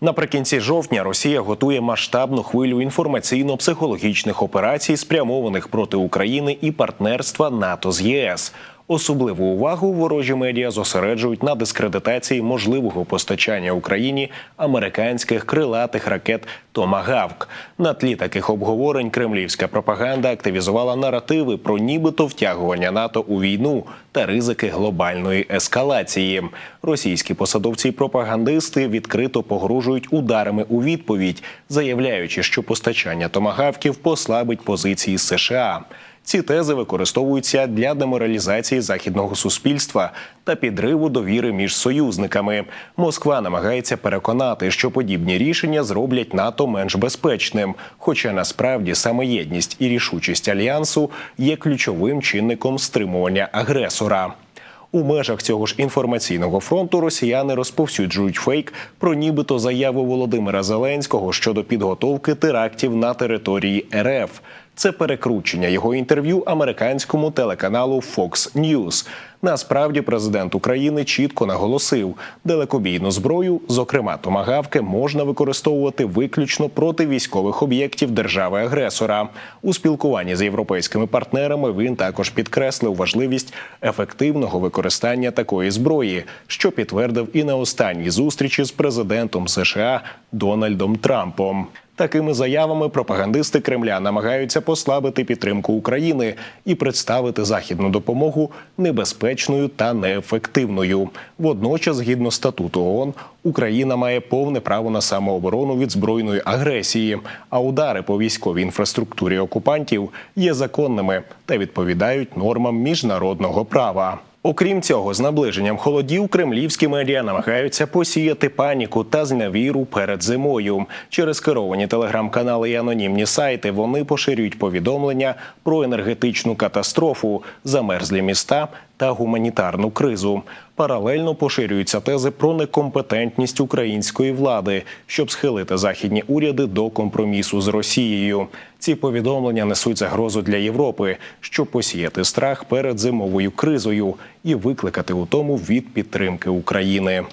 Наприкінці жовтня Росія готує масштабну хвилю інформаційно-психологічних операцій, спрямованих проти України і партнерства НАТО з ЄС. Особливу увагу ворожі медіа зосереджують на дискредитації можливого постачання Україні американських крилатих ракет Томагавк. На тлі таких обговорень кремлівська пропаганда активізувала наративи про нібито втягування НАТО у війну та ризики глобальної ескалації. Російські посадовці і пропагандисти відкрито погрожують ударами у відповідь, заявляючи, що постачання томагавків послабить позиції США. Ці тези використовуються для деморалізації західного суспільства та підриву довіри між союзниками. Москва намагається переконати, що подібні рішення зроблять НАТО менш безпечним. Хоча насправді саме єдність і рішучість альянсу є ключовим чинником стримування агресора. У межах цього ж інформаційного фронту росіяни розповсюджують фейк про нібито заяву Володимира Зеленського щодо підготовки терактів на території РФ. Це перекручення його інтерв'ю американському телеканалу Fox News. Насправді, президент України чітко наголосив, далекобійну зброю, зокрема томагавки, можна використовувати виключно проти військових об'єктів держави-агресора. У спілкуванні з європейськими партнерами він також підкреслив важливість ефективного використання такої зброї, що підтвердив і на останній зустрічі з президентом США Дональдом Трампом. Такими заявами пропагандисти Кремля намагаються послабити підтримку України і представити західну допомогу небезпечною та неефективною. Водночас, згідно статуту ООН, Україна має повне право на самооборону від збройної агресії, а удари по військовій інфраструктурі окупантів є законними та відповідають нормам міжнародного права. Окрім цього, з наближенням холодів кремлівські медіа намагаються посіяти паніку та зневіру перед зимою. Через керовані телеграм-канали і анонімні сайти вони поширюють повідомлення про енергетичну катастрофу, замерзлі міста та гуманітарну кризу. Паралельно поширюються тези про некомпетентність української влади, щоб схилити західні уряди до компромісу з Росією. Ці повідомлення несуть загрозу для Європи, щоб посіяти страх перед зимовою кризою і викликати утому від підтримки України.